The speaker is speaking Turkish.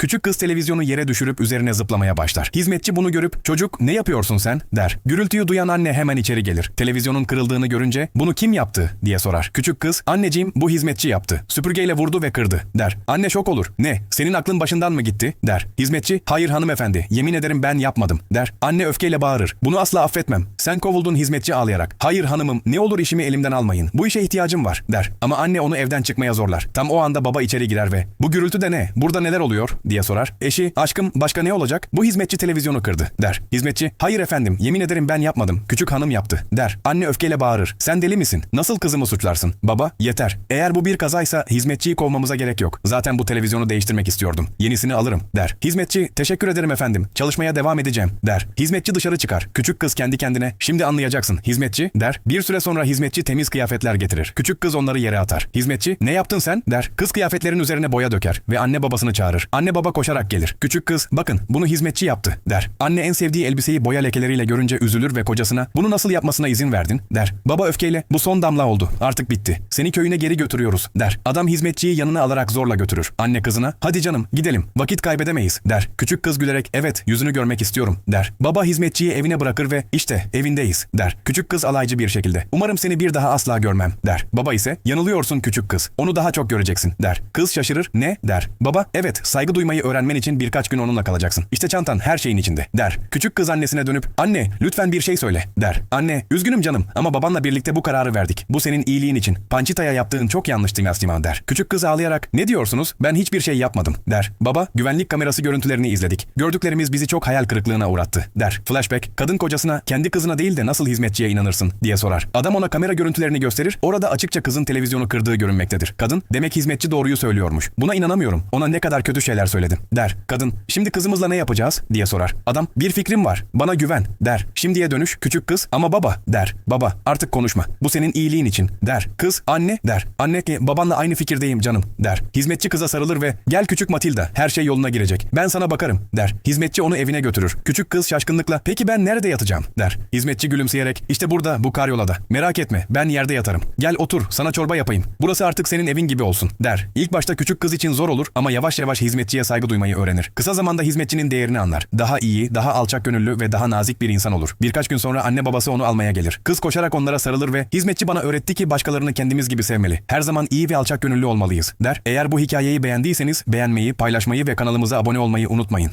Küçük kız televizyonu yere düşürüp üzerine zıplamaya başlar. Hizmetçi bunu görüp çocuk ne yapıyorsun sen der. Gürültüyü duyan anne hemen içeri gelir. Televizyonun kırıldığını görünce bunu kim yaptı diye sorar. Küçük kız anneciğim bu hizmetçi yaptı. Süpürgeyle vurdu ve kırdı der. Anne şok olur. Ne senin aklın başından mı gitti der. Hizmetçi hayır hanımefendi yemin ederim ben yapmadım der. Anne öfkeyle bağırır. Bunu asla affetmem. Sen kovuldun hizmetçi ağlayarak. Hayır hanımım ne olur işimi elimden almayın. Bu işe ihtiyacım var der. Ama anne onu evden çıkmaya zorlar. Tam o anda baba içeri girer ve bu gürültü de ne? Burada neler oluyor diye sorar. Eşi aşkım başka ne olacak? Bu hizmetçi televizyonu kırdı der. Hizmetçi hayır efendim yemin ederim ben yapmadım. Küçük hanım yaptı der. Anne öfkeyle bağırır. Sen deli misin? Nasıl kızımı suçlarsın? Baba yeter. Eğer bu bir kazaysa hizmetçiyi kovmamıza gerek yok. Zaten bu televizyonu değiştirmek istiyordum. Yenisini alırım der. Hizmetçi teşekkür ederim efendim. Çalışmaya devam edeceğim der. Hizmetçi dışarı çıkar. Küçük kız kendi kendine şimdi anlayacaksın hizmetçi der. Bir süre sonra hizmetçi temiz kıyafetler getirir. Küçük kız onları yere atar. Hizmetçi ne yaptın sen der. Kız kıyafetlerin üzerine boya döker ve anne babasını çağırır. Anne baba koşarak gelir. Küçük kız bakın bunu hizmetçi yaptı der. Anne en sevdiği elbiseyi boya lekeleriyle görünce üzülür ve kocasına bunu nasıl yapmasına izin verdin der. Baba öfkeyle bu son damla oldu artık bitti. Seni köyüne geri götürüyoruz der. Adam hizmetçiyi yanına alarak zorla götürür. Anne kızına hadi canım gidelim vakit kaybedemeyiz der. Küçük kız gülerek evet yüzünü görmek istiyorum der. Baba hizmetçiyi evine bırakır ve işte evindeyiz der. Küçük kız alaycı bir şekilde umarım seni bir daha asla görmem der. Baba ise yanılıyorsun küçük kız onu daha çok göreceksin der. Kız şaşırır ne der. Baba evet saygı duymayı öğrenmen için birkaç gün onunla kalacaksın. İşte çantan her şeyin içinde der. Küçük kız annesine dönüp anne lütfen bir şey söyle der. Anne üzgünüm canım ama babanla birlikte bu kararı verdik. Bu senin iyiliğin için. Pançita'ya yaptığın çok yanlıştı Nasima der. Küçük kız ağlayarak ne diyorsunuz ben hiçbir şey yapmadım der. Baba güvenlik kamerası görüntülerini izledik. Gördüklerimiz bizi çok hayal kırıklığına uğrattı der. Flashback kadın kocasına kendi kızına değil de nasıl hizmetçiye inanırsın diye sorar. Adam ona kamera görüntülerini gösterir. Orada açıkça kızın televizyonu kırdığı görünmektedir. Kadın demek hizmetçi doğruyu söylüyormuş. Buna inanamıyorum. Ona ne kadar kötü şeyler söyledim der. Kadın şimdi kızımızla ne yapacağız diye sorar. Adam bir fikrim var. Bana güven der. Şimdiye dönüş küçük kız ama baba der. Baba artık konuşma. Bu senin iyiliğin için der. Kız anne der. Anne ki babanla aynı fikirdeyim canım der. Hizmetçi kıza sarılır ve gel küçük Matilda her şey yoluna girecek. Ben sana bakarım der. Hizmetçi onu evine götürür. Küçük kız şaşkınlıkla peki ben nerede yatacağım der. Hizmetçi gülümseyerek işte burada bu karyolada. Merak etme ben yerde yatarım. Gel otur sana çorba yapayım. Burası artık senin evin gibi olsun der. İlk başta küçük kız için zor olur ama yavaş yavaş hizmetçiye saygı duymayı öğrenir. Kısa zamanda hizmetçinin değerini anlar. Daha iyi, daha alçak gönüllü ve daha nazik bir insan olur. Birkaç gün sonra anne babası onu almaya gelir. Kız koşarak onlara sarılır ve hizmetçi bana öğretti ki başkalarını kendimiz gibi sevmeli. Her zaman iyi ve alçak gönüllü olmalıyız der. Eğer bu hikayeyi beğendiyseniz beğenmeyi, paylaşmayı ve kanalımıza abone olmayı unutmayın.